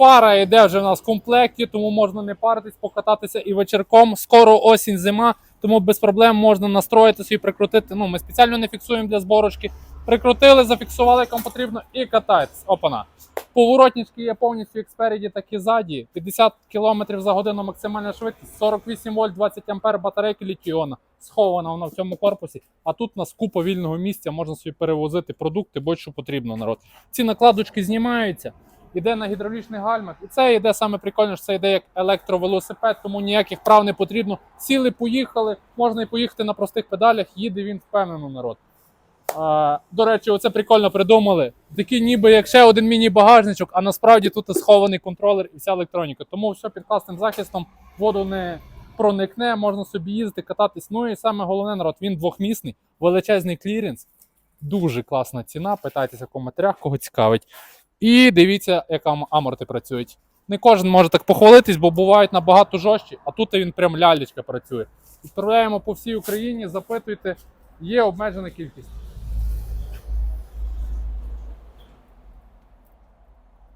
Фара йде вже в нас в комплекті, тому можна не паритись, покататися і вечірком. Скоро осінь, зима, тому без проблем можна настроїти собі, прикрутити. Ну, ми спеціально не фіксуємо для зборочки. Прикрутили, зафіксували, як вам потрібно, і катаєтесь. Опана. Поворотнички є повністю як спереді, так і ззаді. 50 км за годину максимальна швидкість, 48 вольт, 20 ампер батарейки літіона. Схована вона в цьому корпусі. А тут у нас купа вільного місця, можна собі перевозити продукти, будь-що потрібно народ. Ці накладочки знімаються, іде на гідравлічних гальмах. І це йде саме прикольно, що це йде як електровелосипед, тому ніяких прав не потрібно. Сіли, поїхали, можна і поїхати на простих педалях, їде він впевнено народ. А, до речі, оце прикольно придумали. Такий ніби як ще один міні-багажничок, а насправді тут схований контролер і вся електроніка. Тому все під класним захистом, воду не проникне, можна собі їздити, кататись. Ну і саме головне, народ, він двохмісний, величезний кліренс. Дуже класна ціна. Питайтеся в коментарях, кого цікавить. І дивіться, як ам- аморти працюють. Не кожен може так похвалитись, бо бувають набагато жорстчі, а тут він прям лялечка працює. Відправляємо по всій Україні, запитуйте, є обмежена кількість.